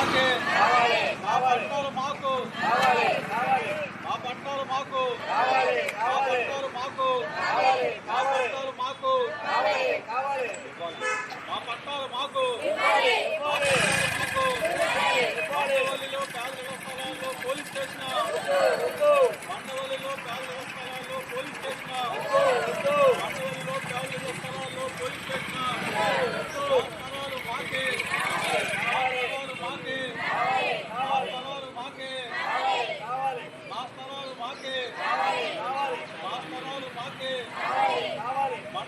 మాకే. మా పట్టాలు మాకు. మా పట్టాలు మాకు. పట్టాలు మాకు. మా పట్టాలు మాకు. మా పట్టాలు మాకు. మా పట్టాలు మాకు. మండవల్లిలో పోలీస్ స్టేషన్. మండవల్లిలో పేదల స్థలాల్లో పోలీస్ స్టేషన్ మండవల్లిలో పేదల స్థలాల్లో పోలీస్ స్టేషన్ మా స్థలాలు మాకే మా స్థలాలు మాకే మా స్థలాలు మాకే మా స్థలాలు మాకే మా స్థలాలు మాకే మండవల్లిలో పేదల స్థలాల్లో పోలీస్ స్టేషన్ మండవల్లిలో పేదల స్థలాల్లో పోలీస్ స్టేషన్ మండవల్లిలో పేదల స్థలాల్లో పోలీస్ స్టేషన్ మా స్థలాలు మాకే మా స్థలాలు మాకే మా స్థలాలు మాకే మా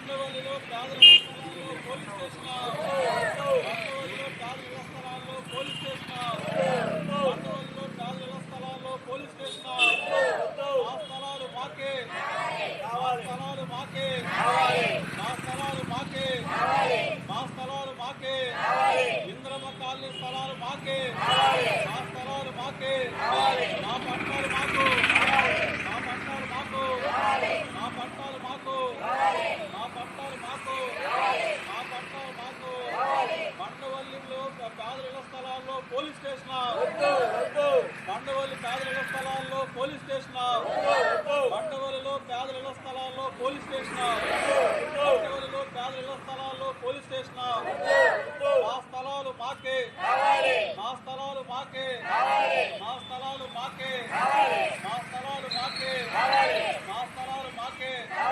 స్థలాలు మాకే ఇంద్రమ్మ కాలనీ స్థలాలు మాకే మా స్థలాలు మాకే మా పట్టాలు మాకు మా పట్టాలు మాకు మా పట్టాలు మాకు మా పట్టాలు మాకు మా పట్టాలు మాకు మండవల్లిలో పేదల ఇళ్ళ స్థలాల్లో పోలీస్ స్టేషన్ మండవల్లి పేదల స్థలాల్లో పోలీస్ స్టేషన్. మండవల్లిలో పేదల స్థలాల్లో పోలీస్ స్టేషన్. మండవల్లిలో పేదల స్థలాల్లో పోలీస్ స్టేషన్. మా స్థలాలు మాకే. మా స్థలాలు మాకే.